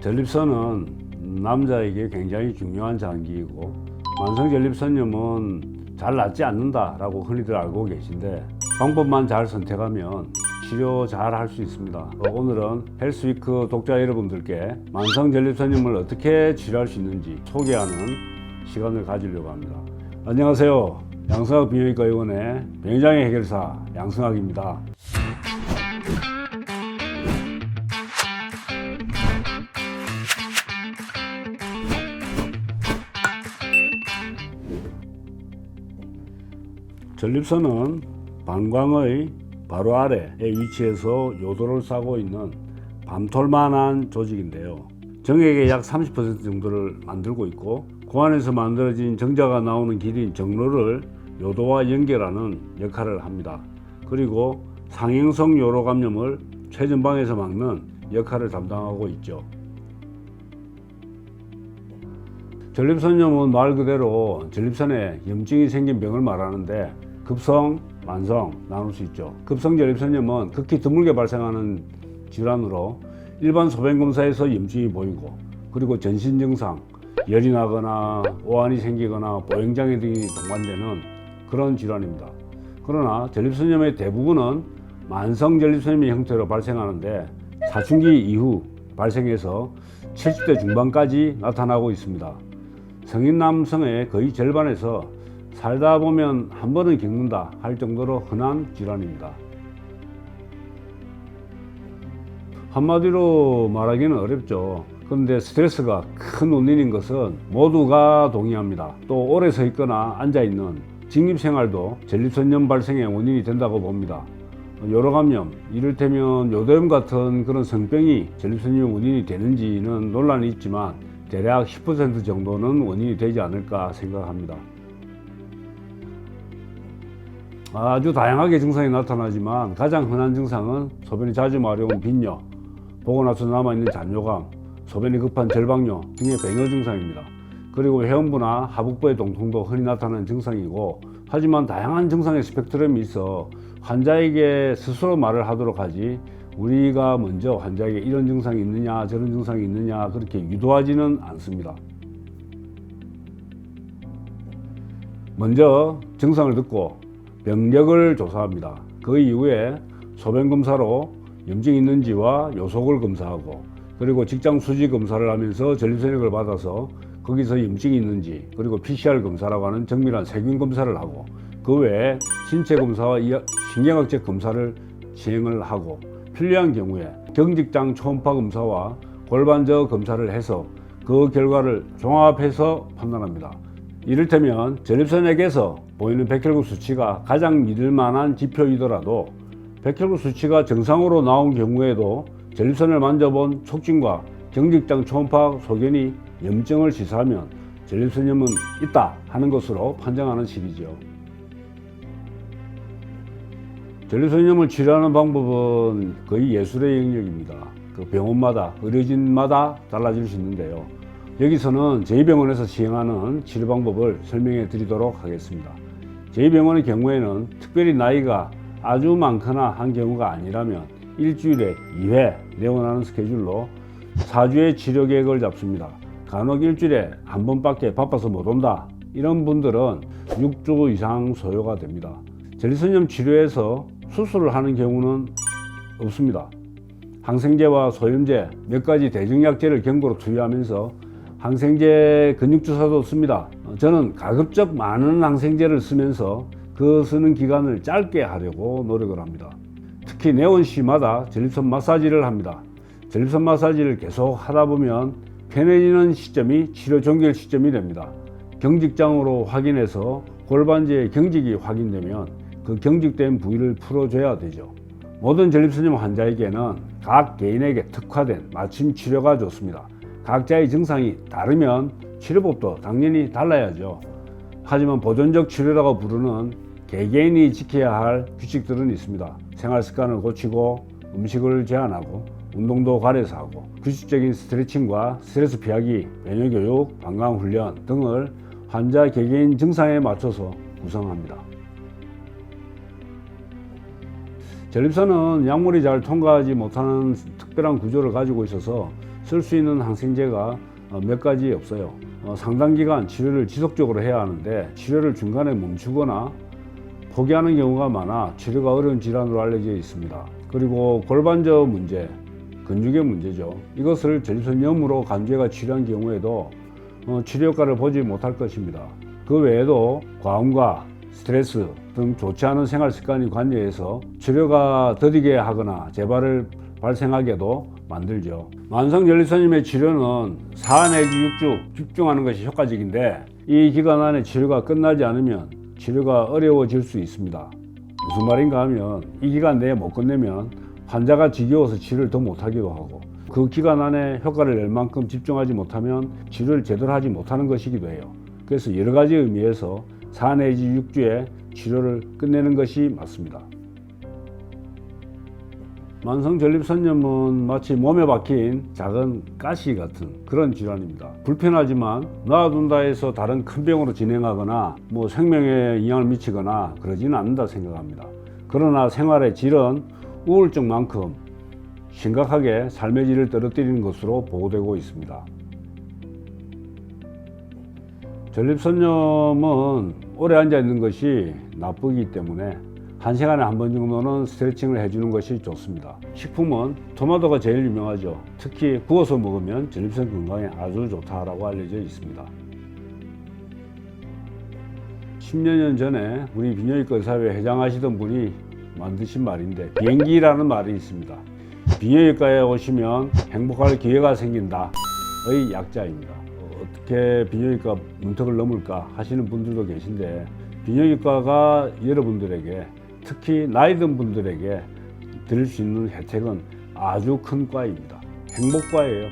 전립선은 남자에게 굉장히 중요한 장기이고 만성 전립선염은 잘 낫지 않는다라고 흔히들 알고 계신데 방법만 잘 선택하면 치료 잘 할 수 있습니다. 어, 오늘은 헬스위크 독자 여러분들께 만성 전립선염을 어떻게 치료할 수 있는지 소개하는 시간을 가지려고 합니다. 안녕하세요. 양성학 비뇨기과 의원의 병장의 해결사 양성학입니다. 전립선은 방광의 바로 아래에 위치해서 요도를 싸고 있는 밤톨만한 조직인데요. 정액의 약 30% 정도를 만들고 있고 그 안에서 만들어진 정자가 나오는 길인 정로를 요도와 연결하는 역할을 합니다. 그리고 상행성 요로 감염을 최전방에서 막는 역할을 담당하고 있죠. 전립선염은 말 그대로 전립선에 염증이 생긴 병을 말하는데 급성, 만성 나눌 수 있죠. 급성 전립선염은 극히 드물게 발생하는 질환으로 일반 소변 검사에서 염증이 보이고 그리고 전신 증상, 열이 나거나 오한이 생기거나 보행장애 등이 동반되는 그런 질환입니다. 그러나 전립선염의 대부분은 만성 전립선염의 형태로 발생하는데 사춘기 이후 발생해서 70대 중반까지 나타나고 있습니다. 성인 남성의 거의 절반에서 살다 보면 한 번은 겪는다 할 정도로 흔한 질환입니다. 한마디로 말하기는 어렵죠. 그런데 스트레스가 큰 원인인 것은 모두가 동의합니다. 또 오래 서 있거나 앉아 있는 직립 생활도 전립선염 발생의 원인이 된다고 봅니다. 요로 감염, 이를테면 요도염 같은 그런 성병이 전립선염 원인이 되는지는 논란이 있지만 대략 10% 정도는 원인이 되지 않을까 생각합니다. 아주 다양하게 증상이 나타나지만 가장 흔한 증상은 소변이 자주 마려운 빈뇨, 보고 나서 남아있는 잔뇨감, 소변이 급한 절박뇨 등의 배뇨 증상입니다. 그리고 회원부나 하복부의 동통도 흔히 나타나는 증상이고 하지만 다양한 증상의 스펙트럼이 있어 환자에게 스스로 말을 하도록 하지 우리가 먼저 환자에게 이런 증상이 있느냐 저런 증상이 있느냐 그렇게 유도하지는 않습니다. 먼저 증상을 듣고 병력을 조사합니다. 그 이후에 소변 검사로 염증이 있는지와 요속을 검사하고 그리고 직장 수지 검사를 하면서 전립선액을 받아서 거기서 염증이 있는지 그리고 PCR 검사라고 하는 정밀한 세균 검사를 하고 그 외에 신체 검사와 이- 신경학적 검사를 진행을 하고 필요한 경우에 경직장 초음파 검사와 골반저 검사를 해서 그 결과를 종합해서 판단합니다. 이를테면 전립선액에서 보이는 백혈구 수치가 가장 믿을 만한 지표이더라도 백혈구 수치가 정상으로 나온 경우에도 전립선을 만져본 촉진과 경직장 초음파 소견이 염증을 시사하면 전립선염은 있다 하는 것으로 판정하는 식이죠. 전립선염을 치료하는 방법은 거의 예술의 영역입니다. 그 병원마다 의료진마다 달라질 수 있는데요. 여기서는 저희 병원에서 시행하는 치료 방법을 설명해 드리도록 하겠습니다. 저희 병원의 경우에는 특별히 나이가 아주 많거나 한 경우가 아니라면 일주일에 2회 내원하는 스케줄로 4주의 치료 계획을 잡습니다. 간혹 일주일에 한 번밖에 바빠서 못 온다. 이런 분들은 6주 이상 소요가 됩니다. 전립선염 치료에서 수술을 하는 경우는 없습니다. 항생제와 소염제, 몇 가지 대증약제를 경구로 투여하면서 항생제 근육주사도 씁니다. 어, 저는 가급적 많은 항생제를 쓰면서 그 쓰는 기간을 짧게 하려고 노력을 합니다. 특히 내원 시마다 전립선 마사지를 합니다. 전립선 마사지를 계속 하다 보면 편해지는 시점이 치료 종결 시점이 됩니다. 경직장으로 확인해서 골반지의 경직이 확인되면 그 경직된 부위를 풀어줘야 되죠. 모든 전립선염 환자에게는 각 개인에게 특화된 맞춤 치료가 좋습니다. 각자의 증상이 다르면 치료법도 당연히 달라야죠. 하지만 보존적 치료라고 부르는 개개인이 지켜야 할 규칙들은 있습니다. 생활 습관을 고치고 음식을 제한하고 운동도 관해서 하고 규칙적인 스트레칭과 스트레스 피하기, 면역 교육, 방광 훈련 등을 환자 개개인 증상에 맞춰서 구성합니다. 전립선은 약물이 잘 통과하지 못하는 특별한 구조를 가지고 있어서 쓸 수 있는 항생제가 어, 몇 가지 없어요. 어, 상당 기간 치료를 지속적으로 해야 하는데 치료를 중간에 멈추거나 포기하는 경우가 많아 치료가 어려운 질환으로 알려져 있습니다. 그리고 골반저 문제, 근육의 문제죠. 이것을 전립선염으로 간주해가 치료한 경우에도 어, 치료 효과를 보지 못할 것입니다. 그 외에도 과음과 스트레스 등 좋지 않은 생활 습관이 관여해서 치료가 더디게 하거나 재발을 발생하게도 만들죠. 만성 전립선염의 치료는 4 내지 6주 집중하는 것이 효과적인데 이 기간 안에 치료가 끝나지 않으면 치료가 어려워질 수 있습니다. 무슨 말인가 하면 이 기간 내에 못 끝내면 환자가 지겨워서 치료를 더 못하기도 하고 그 기간 안에 효과를 낼 만큼 집중하지 못하면 치료를 제대로 하지 못하는 것이기도 해요. 그래서 여러 가지 의미에서 4 내지 6주에 치료를 끝내는 것이 맞습니다. 만성 전립선염은 마치 몸에 박힌 작은 가시 같은 그런 질환입니다. 불편하지만 놔둔다 해서 다른 큰 병으로 진행하거나 뭐 생명에 영향을 미치거나 그러지는 않는다 생각합니다. 그러나 생활의 질은 우울증만큼 심각하게 삶의 질을 떨어뜨리는 것으로 보고되고 있습니다. 전립선염은 오래 앉아 있는 것이 나쁘기 때문에 한 시간에 한 번 정도는 스트레칭을 해주는 것이 좋습니다. 식품은 토마토가 제일 유명하죠. 특히 구워서 먹으면 전립선 건강에 아주 좋다라고 알려져 있습니다. 10여 년 전에 우리 비뇨기과 의사회 회장하시던 분이 만드신 말인데 비행기라는 말이 있습니다. 비뇨기과에 오시면 행복할 기회가 생긴다의 약자입니다. 어, 어떻게 비뇨기과 문턱을 넘을까 하시는 분들도 계신데 비뇨기과가 여러분들에게 특히 나이 든 분들에게 드릴 수 있는 혜택은 아주 큰 과입니다. 행복과예요.